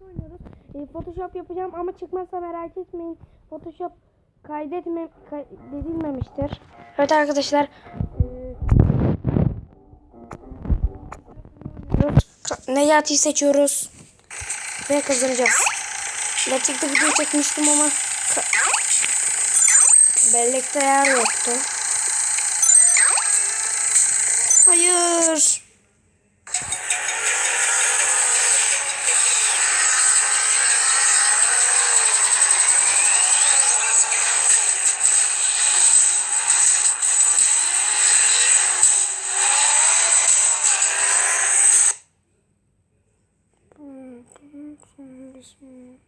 nasıl oynuyoruz? E, Photoshop yapacağım ama çıkmazsa merak etmeyin. Photoshop kaydetme kaydedilmemiştir. Evet arkadaşlar. E, Necati'yi seçiyoruz. Ve kazanacağız. Gerçekte video çekmiştim ama bellekte yer yoktu. Hayır. kardeşim.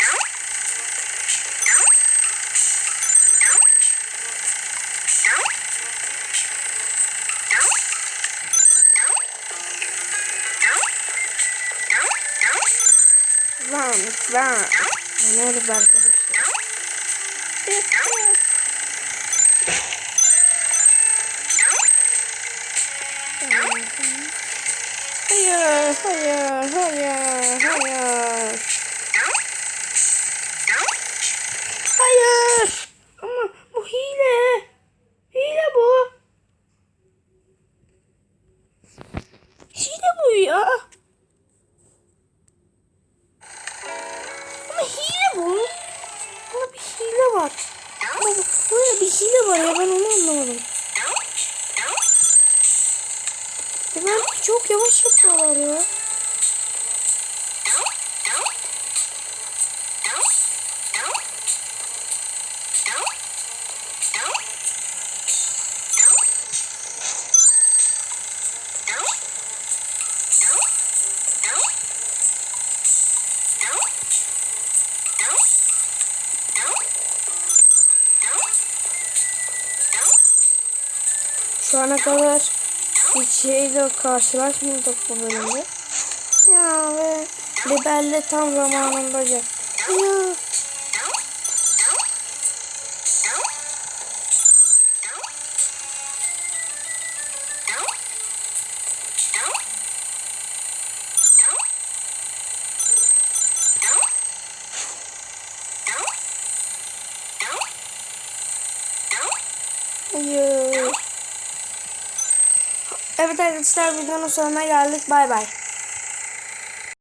Nope. Lan lan. Oynuyoruz arkadaşlar. Hayır, hayır, hayır, hayır. Hayır. Ama bu hile. Hile bu. Hile bu ya. Var. Ama böyle bir hile var ya ben onu anlamadım. Ya ben çok yavaş yapıyorlar ya. Şu ana kadar hiç şeyle karşılaşmadık bu bölümde. Ya ve biberle tam zamanında ya. Hayır. Evet arkadaşlar videonun sonuna geldik. Bay bay.